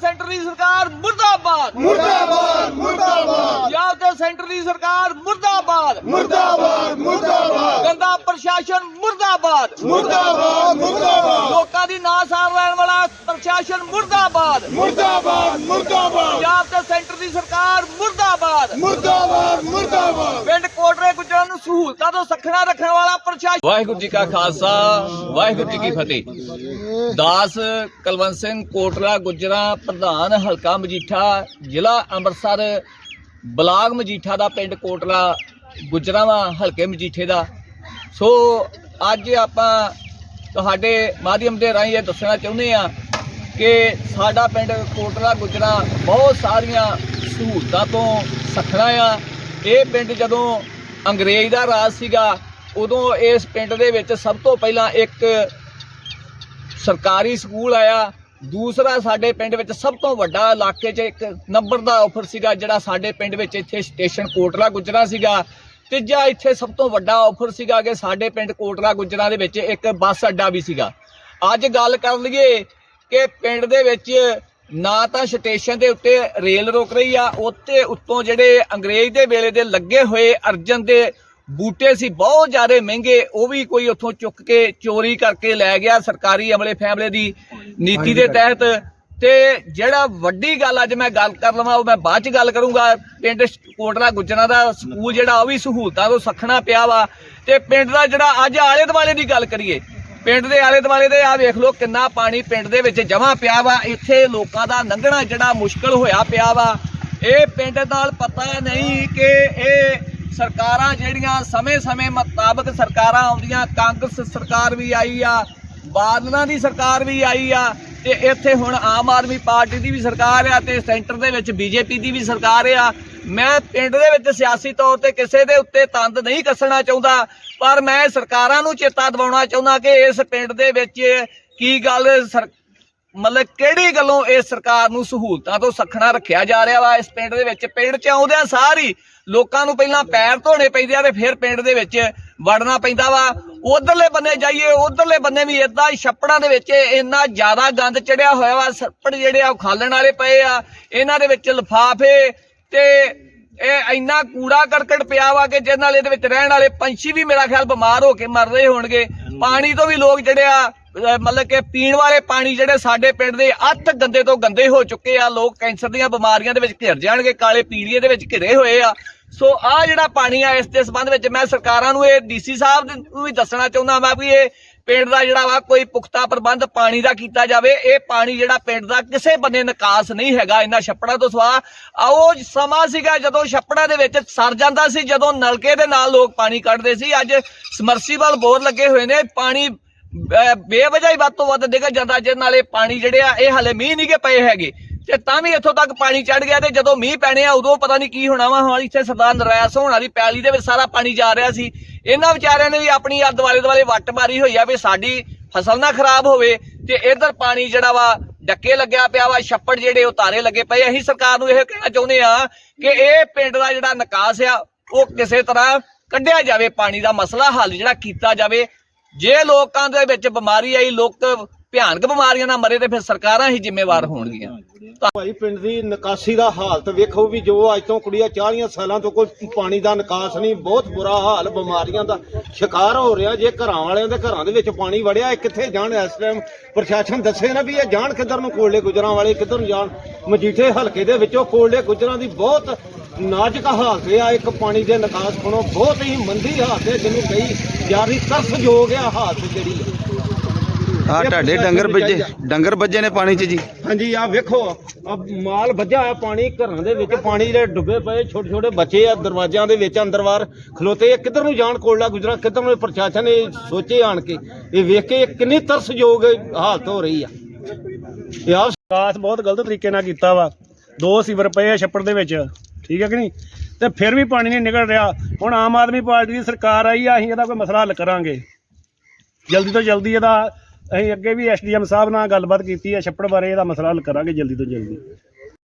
Centre ਦੀ ਸਰਕਾਰ ਮੁਰਦਾਬਾਦ। ਮੁਰਦਾਬਾਦ ਮੁਰਦਾਬਾਦ। ਪੰਜਾਬ ਤੇ ਸੈਂਟਰ ਦੀ ਸਰਕਾਰ ਮੁਰਦਾਬਾਦ। ਮੁਰਦਾਬਾਦ ਮੁਰਦਾਬਾਦ। ਗੰਦਾ ਪ੍ਰਸ਼ਾਸਨ ਮੁਰਦਾਬਾਦ। ਮੁਰਦਾਬਾਦ ਮੁਰਦਾਬਾਦ। ਲੋਕਾਂ ਦੀ ਨਾ ਸਾਰ ਲੈਣ ਵਾਲਾ ਪ੍ਰਸ਼ਾਸਨ ਮੁਰਦਾਬਾਦ। ਮੁਰਦਾਬਾਦ ਮੁਰਦਾਬਾਦ। ਪੰਜਾਬ ਤੇ ਸੈਂਟਰ ਦੀ ਸਰਕਾਰ ਮੁਰਦਾਬਾਦ। ਮੁਰਦਾਬਾਦ ਮੁਰਦਾਬਾਦ। ਪਿੰਡ ਕੋਟਰੇ ਗੁਜਰਾਂ ਨੂੰ ਸਹੂਲਤਾਂ ਤੋਂ ਸਖਣਾ ਰੱਖਣ ਵਾਲਾ ਪ੍ਰਸ਼ਾਸਨ। ਵਾਹਿਗੁਰੂ ਜੀ ਕਾ ਖਾਲਸਾ ਵਾਹਿਗੁਰੂ ਜੀ ਕੀ ਫਤਿਹ। ਦਾਸ ਕਲਵੰਤ ਸਿੰਘ ਕੋਟਲਾ ਗੁਜਰਾ ਪ੍ਰਧਾਨ ਹਲਕਾ ਮਜੀਠਾ ਜ਼ਿਲ੍ਹਾ ਅੰਮ੍ਰਿਤਸਰ ਬਲਾਕ ਮਜੀਠਾ ਦਾ ਪਿੰਡ ਕੋਟਲਾ ਗੁਜਰਾਵਾ ਹਲਕੇ ਮਜੀਠੇ ਦਾ। ਸੋ ਅੱਜ ਆਪਾਂ ਤੁਹਾਡੇ ਮਾਧਿਅਮ ਦੇ ਰਾਹੀਂ ਇਹ ਦੱਸਣਾ ਚਾਹੁੰਦੇ ਆ ਕਿ ਸਾਡਾ ਪਿੰਡ ਕੋਟਲਾ ਗੁਜਰਾ ਬਹੁਤ ਸਾਰੀਆਂ ਸਹੂਲਤਾਂ ਤੋਂ ਸਖਣਾ ਆ। ਇਹ ਪਿੰਡ ਜਦੋਂ ਅੰਗਰੇਜ਼ ਦਾ ਰਾਜ ਸੀਗਾ, ਉਦੋਂ ਇਸ ਪਿੰਡ ਦੇ ਵਿੱਚ ਸਭ ਤੋਂ ਪਹਿਲਾਂ ਇੱਕ ਸਰਕਾਰੀ ਸਕੂਲ ਆਇਆ। ਦੂਸਰਾ ਸਾਡੇ ਪਿੰਡ ਵਿੱਚ ਸਭ ਤੋਂ ਵੱਡਾ ਇਲਾਕੇ 'ਚ ਇੱਕ ਨੰਬਰ ਦਾ ਆਫਰ ਸੀਗਾ, ਜਿਹੜਾ ਸਾਡੇ ਪਿੰਡ ਵਿੱਚ ਇੱਥੇ ਸਟੇਸ਼ਨ ਕੋਟਲਾ ਗੁਜਰਾ ਸੀਗਾ। ਤੀਜਾ ਇੱਥੇ ਸਭ ਤੋਂ ਵੱਡਾ ਆਫਰ ਸੀਗਾ ਕਿ ਸਾਡੇ ਪਿੰਡ ਕੋਟਲਾ ਗੁਜਰਾ ਦੇ ਵਿੱਚ ਇੱਕ ਬੱਸ ਅੱਡਾ ਵੀ ਸੀਗਾ। ਅੱਜ ਗੱਲ ਕਰ ਲਈਏ ਕਿ ਪਿੰਡ ਦੇ ਵਿੱਚ ਨਾ ਤਾਂ ਸਟੇਸ਼ਨ ਦੇ ਉੱਤੇ ਰੇਲ ਰੁਕ ਰਹੀ ਆ ਉੱਤੇ ਉੱਤੋਂ ਜਿਹੜੇ ਅੰਗਰੇਜ਼ ਦੇ ਵੇਲੇ ਦੇ ਲੱਗੇ ਹੋਏ ਅਰਜਨ ਦੇ ਬੂਟੇ ਸੀ ਬਹੁਤ ਜ਼ਿਆਦਾ ਮਹਿੰਗੇ ਉਹ ਵੀ ਕੋਈ ਉੱਥੋਂ ਚੁੱਕ ਕੇ ਚੋਰੀ ਕਰਕੇ ਲੈ ਗਿਆ ਸਰਕਾਰੀ ਅਮਲੇ ਫੈਮਲੇ ਦੀ ਨੀਤੀ ਦੇ ਤਹਿਤ। ਤੇ ਜਿਹੜਾ ਵੱਡੀ ਗੱਲ ਅੱਜ ਮੈਂ ਗੱਲ ਕਰ ਲਵਾਂ ਉਹ ਮੈਂ ਬਾਅਦ ਚ ਗੱਲ ਕਰੂੰਗਾ। ਪਿੰਡ ਕੋਟਲਾ ਗੁੱਜਰਾਂ ਦਾ ਸਕੂਲ ਜਿਹੜਾ ਉਹ ਵੀ ਸਹੂਲਤਾਂ ਤੋਂ ਸਖਣਾ ਪਿਆ ਵਾ। ਤੇ ਪਿੰਡ ਦਾ ਜਿਹੜਾ ਅੱਜ ਆਲੇ ਦੁਆਲੇ ਦੀ ਗੱਲ ਕਰੀਏ ਪਿੰਡ ਦੇ ਆਲੇ ਦੁਆਲੇ ਦੇ ਆ ਵੇਖ ਲਓ ਕਿੰਨਾ ਪਾਣੀ ਪਿੰਡ ਦੇ ਵਿੱਚ ਜਮਾ ਪਿਆ ਵਾ। ਇੱਥੇ ਲੋਕਾਂ ਦਾ ਲੰਘਣਾ ਜਿਹੜਾ ਮੁਸ਼ਕਲ ਹੋਇਆ ਪਿਆ ਵਾ। ਇਹ ਪਿੰਡ ਨਾਲ ਪਤਾ ਨਹੀਂ ਕਿ ਇਹ ਸਰਕਾਰਾਂ ਜਿਹੜੀਆਂ ਸਮੇਂ-ਸਮੇਂ ਮੁਤਾਬਕ ਸਰਕਾਰਾਂ ਆਉਂਦੀਆਂ, ਕਾਂਗਰਸ ਸਰਕਾਰ ਵੀ ਆਈ ਆ, ਬਾਦਲਾਂ ਦੀ ਸਰਕਾਰ ਵੀ ਆਈ ਆ, ਤੇ ਇੱਥੇ ਹੁਣ ਆਮ ਆਦਮੀ ਪਾਰਟੀ ਦੀ ਵੀ ਸਰਕਾਰ ਆ, ਤੇ ਸੈਂਟਰ ਦੇ ਵਿੱਚ ਬੀਜੇਪੀ ਦੀ ਵੀ ਸਰਕਾਰ ਆ। ਮੈਂ ਪਿੰਡ ਦੇ ਵਿੱਚ ਸਿਆਸੀ ਤੌਰ ਤੇ ਕਿਸੇ ਦੇ ਉੱਤੇ ਤੰਦ ਨਹੀਂ ਕੱਸਣਾ ਚਾਹੁੰਦਾ, ਪਰ ਮੈਂ ਸਰਕਾਰਾਂ ਨੂੰ ਚੇਤਾ ਦਿਵਾਉਣਾ ਚਾਹੁੰਦਾ ਕਿ ਇਸ ਪਿੰਡ ਦੇ ਵਿੱਚ ਕੀ ਗੱਲ ਮਤਲਬ ਕਿਹੜੀ ਗੱਲੋਂ ਇਹ ਸਰਕਾਰ ਨੂੰ ਸਹੂਲਤਾਂ ਤੋਂ ਸਖਣਾ ਰੱਖਿਆ ਜਾ ਰਿਹਾ ਵਾ? ਇਸ ਪਿੰਡ ਦੇ ਵਿੱਚ, ਪਿੰਡ ਚ ਆਉਂਦਿਆਂ ਸਾਰੀ ਲੋਕਾਂ ਨੂੰ ਪਹਿਲਾਂ ਪੈਰ ਧੋਣੇ ਪੈਂਦੇ ਆ ਤੇ ਫਿਰ ਪਿੰਡ ਦੇ ਵਿੱਚ ਵੜਨਾ ਪੈਂਦਾ ਵਾ। ਉਧਰਲੇ ਬੰਨੇ ਜਾਈਏ, ਉਧਰਲੇ ਬੰਨੇ ਵੀ ਇਦਾਂ ਛੱਪੜਾਂ ਦੇ ਵਿੱਚ ਇੰਨਾ ਜ਼ਿਆਦਾ ਗੰਦ ਚੜਿਆ ਹੋਇਆ ਵਾ, ਛੱਪੜ ਜਿਹੜੇ ਆ ਉਹ ਖਾਲਣ ਵਾਲੇ ਪਏ ਆ। ਇਹਨਾਂ ਦੇ ਵਿੱਚ ਲਫਾਫੇ ਤੇ ਇਹ ਇੰਨਾ ਕੂੜਾ ਕਰਕਟ ਪਿਆ ਵਾ ਕਿ ਜਿਹਦੇ ਨਾਲ ਇਹਦੇ ਵਿੱਚ ਰਹਿਣ ਵਾਲੇ ਪੰਛੀ ਵੀ ਮੇਰਾ ਖਿਆਲ ਬਿਮਾਰ ਹੋ ਕੇ ਮਰ ਰਹੇ ਹੋਣਗੇ। ਪਾਣੀ ਤੋਂ ਵੀ ਲੋਕ ਜਿਹੜੇ ਆ ਮਤਲਬ ਕਿ ਪੀਣ ਵਾਲੇ ਪਾਣੀ ਜਿਹੜੇ ਸਾਡੇ ਪਿੰਡ ਦੇ ਅੱਤ ਗੰਦੇ ਤੋਂ ਗੰਦੇ ਹੋ ਚੁੱਕੇ ਆ ਲੋਕ ਕੈਂਸਰ ਦੀਆਂ ਬਿਮਾਰੀਆਂ ਦੇ ਵਿੱਚ ਘਿਰ ਜਾਣਗੇ ਕਾਲੇ ਪੀਲੀਏ ਦੇ ਵਿੱਚ ਘਿਰੇ ਹੋਏ ਆ। ਸੋ ਆ ਜਿਹੜਾ ਪਾਣੀ ਆ, ਇਸ ਦੇ ਸੰਬੰਧ ਵਿੱਚ ਮੈਂ ਸਰਕਾਰਾਂ ਨੂੰ ਇਹ ਡੀਸੀ ਸਾਹਿਬ ਨੂੰ ਵੀ ਦੱਸਣਾ ਚਾਹੁੰਦਾ ਮੈਂ ਵੀ ਇਹ ਪਿੰਡ ਦਾ ਜਿਹੜਾ ਵਾ ਕੋਈ ਪੁਖਤਾ ਪ੍ਰਬੰਧ ਪਾਣੀ ਦਾ ਕੀਤਾ ਜਾਵੇ। ਇਹ ਪਾਣੀ ਜਿਹੜਾ ਪਿੰਡ ਦਾ ਕਿਸੇ ਬੰਨੇ ਨਿਕਾਸ ਨਹੀਂ ਹੈਗਾ, ਇਹਨਾਂ ਛੱਪੜਾਂ ਤੋਂ ਸਵਾ ਆਓ, ਸਮਾਂ ਸੀਗਾ ਜਦੋਂ ਛੱਪੜਾਂ ਦੇ ਵਿੱਚ ਸਰ ਜਾਂਦਾ ਸੀ, ਜਦੋਂ ਨਲਕੇ ਦੇ ਨਾਲ ਲੋਕ ਪਾਣੀ ਕੱਢਦੇ ਸੀ। ਅੱਜ ਸਮਰਸੀਬਲ ਬੋਰ ਲੱਗੇ ਹੋਏ ਨੇ, ਪਾਣੀ, ਅਹ ਵੱਧ ਤੋਂ ਵੱਧ ਡਿੱਗ ਜਾਂਦਾ, ਜਿਹਦੇ ਨਾਲ ਇਹ ਪਾਣੀ ਜਿਹੜੇ ਆ, ਇਹ ਹਲੇ ਮੀਂਹ ਨਹੀਂ ਗੇ ਪਏ ਹੈਗੇ। ਤੇ ਤਾਂ ਵੀ ਇੱਥੋਂ ਤੱਕ ਪਾਣੀ ਚੜ ਗਿਆ ਤੇ ਜਦੋਂ ਮੀਂਹ ਪੈਣੇ ਆ, ਉਦੋਂ ਪਤਾ ਨਹੀਂ ਕੀ ਹੋਣਾ ਵਾ। ਹੁਣ ਇੱਥੇ ਸਰਦਾਰ ਨਰਾਇਣ ਹੋਣ ਵਾਲੀ ਪੈਲੀ ਦੇ ਵਿੱਚ ਸਾਰਾ ਪਾਣੀ ਜਾ ਰਿਹਾ ਸੀ। ਇਹਨਾਂ ਵਿਚਾਰਿਆਂ ਨੇ ਵੀ ਆਪਣੀ ਆ ਦੁਆਲੇ ਦੁਆਲੇ ਵੱਟ ਮਾਰੀ ਹੋਈ ਆ ਵੀ ਸਾਡੀ ਫਸਲ ਨਾ ਖਰਾਬ ਹੋਵੇ ਤੇ ਇਧਰ ਪਾਣੀ ਜਿਹੜਾ ਵਾ ਡੱਕੇ ਲੱਗਿਆ ਪਿਆ ਵਾ, ਛੱਪੜ ਜਿਹੜੇ ਉਹ ਤਾਰੇ ਲੱਗੇ ਪਏ। ਅਸੀਂ ਸਰਕਾਰ ਨੂੰ ਇਹ ਕਹਿਣਾ ਚਾਹੁੰਦੇ ਆ ਕਿ ਇਹ ਪਿੰਡ ਦਾ ਜਿਹੜਾ ਨਿਕਾਸ ਆ, ਉਹ ਕਿਸੇ ਤਰ੍ਹਾਂ ਕੱਢਿਆ ਜਾਵੇ। ਪਾਣੀ ਦਾ ਮਸਲਾ ਹੱਲ ਜਿਹੜਾ ਕੀਤਾ ਜਾਵੇ। ਜੇ ਲੋਕਾਂ ਦੇ ਵਿੱਚ ਬਿਮਾਰੀ ਆਈ, ਲੋਕ ਭਿਆਨਕ ਬਿਮਾਰੀਆਂ ਨਾਲ ਮਰੇ ਤੇ ਫਿਰ ਸਰਕਾਰਾਂ ਹੀ ਜ਼ਿੰਮੇਵਾਰ ਹੋਣਗੀਆਂ। ਭਾਈ ਪਿੰਡ ਦੀ ਨਿਕਾਸੀ ਦਾ ਹਾਲਤ ਵੇਖੋ ਵੀ ਜੋ ਅੱਜ ਤੋਂ ਕੁੜੀਆਂ 40 ਸਾਲਾਂ ਤੋਂ ਕੋਈ ਪਾਣੀ ਦਾ ਨਿਕਾਸ ਨਹੀਂ ਬਹੁਤ ਬੁਰਾ ਹਾਲ ਬਿਮਾਰੀਆਂ ਦਾ ਸ਼ਿਕਾਰ ਹੋ ਰਿਹਾ। ਜੇ ਘਰਾਂ ਵਾਲਿਆਂ ਦੇ ਘਰਾਂ ਦੇ ਵਿੱਚ ਪਾਣੀ ਵੜਿਆ ਇਹ ਕਿੱਥੇ ਜਾਣ? ਇਸ ਟਾਈਮ ਪ੍ਰਸ਼ਾਸਨ ਦੱਸੇ ਨਾ ਵੀ ਇਹ ਜਾਣ ਕਿੱਧਰ ਨੂੰ ਕੋਲੇ ਗੁਜਰਾਂ ਵਾਲੇ ਕਿੱਧਰ ਨੂੰ ਜਾਣ? ਮਜੀਠੇ ਹਲਕੇ ਦੇ ਵਿੱਚੋਂ ਕੋਲੇ ਗੁਜਰਾਂ ਦੀ ਬਹੁਤ ਨਾਜ਼ੁਕ ਹਾਲਤ ਆ। ਇੱਕ ਪਾਣੀ ਦੇ ਨਿਕਾਸ ਕੋਲੋਂ ਬਹੁਤ ਹੀ ਮੰਦੀ ਹਾਲਤ ਹੈ ਜਿਹਨੂੰ ਕਈ ਯਾਰੀ ਤਰਸਯੋਗ ਆ ਹਾਲਤ ਜਿਹੜੀ ਆ ਤੁਹਾਡੇ ਡੰਗਰ ਵੱਜੇ ਡੰਗਰ ਵੱਜੇ ਨੇ ਪਾਣੀ 'ਚ ਜੀ। ਹਾਂਜੀ ਆ ਵੇਖੋ ਆ ਮਾਲ ਵੱਜਾ ਹੋਇਆ ਪਾਣੀ ਘਰਾਂ ਦੇ ਵਿੱਚ ਪਾਣੀ ਦੇ ਡੁੱਬੇ ਪਏ ਛੋਟੇ ਛੋਟੇ ਬੱਚੇ ਆ ਦਰਵਾਜ਼ਿਆਂ ਦੇ ਵਿੱਚ ਅੰਦਰਵਾਰ ਖਲੋਤੇ। ਆ ਕਿੱਧਰ ਨੂੰ ਜਾਣ ਕੋਲਾ ਗੁਜਰਾ? ਕਿੱਧਰ ਨੂੰ ਪ੍ਰਸ਼ਾਸਨ ਇਹ ਸੋਚੇ ਆਣ ਕੇ? ਇਹ ਵੇਖ ਕੇ ਕਿੰਨੀ ਤਰਸਯੋਗ ਹਾਲਤ ਹੋ ਰਹੀ ਆ। ਇਹ ਆ ਵਿਕਾਸ ਬਹੁਤ ਗਲਤ ਤਰੀਕੇ ਨਾਲ ਕੀਤਾ ਵਾ। ਦੋ ਸੀਵਰ ਪਏ ਆ ਛੱਪੜ ਦੇ ਵਿੱਚ। ਠੀਕ ਹੈ ਕਿ ਨਹੀਂ? ਤੇ ਫਿਰ ਵੀ ਪਾਣੀ ਨਹੀਂ ਨਿਕਲ ਰਿਹਾ। ਹੁਣ ਆਮ ਆਦਮੀ ਪਾਰਟੀ ਦੀ ਸਰਕਾਰ ਆਈ ਆ ਅਸੀਂ ਇਹਦਾ ਕੋਈ ਮਸਲਾ ਹੱਲ ਕਰਾਂਗੇ। ਜਲਦੀ ਤੋਂ ਜਲਦੀ ਇਹਦਾ ਅਸੀਂ ਅੱਗੇ ਵੀ ਐਸਡੀਐਮ ਸਾਹਿਬ ਨਾਲ ਗੱਲਬਾਤ ਕੀਤੀ ਹੈ, ਛੱਪੜ ਬਾਰੇ ਇਹਦਾ ਮਸਲਾ ਹੱਲ ਕਰਾਂਗੇ ਜਲਦੀ ਤੋਂ ਜਲਦੀ।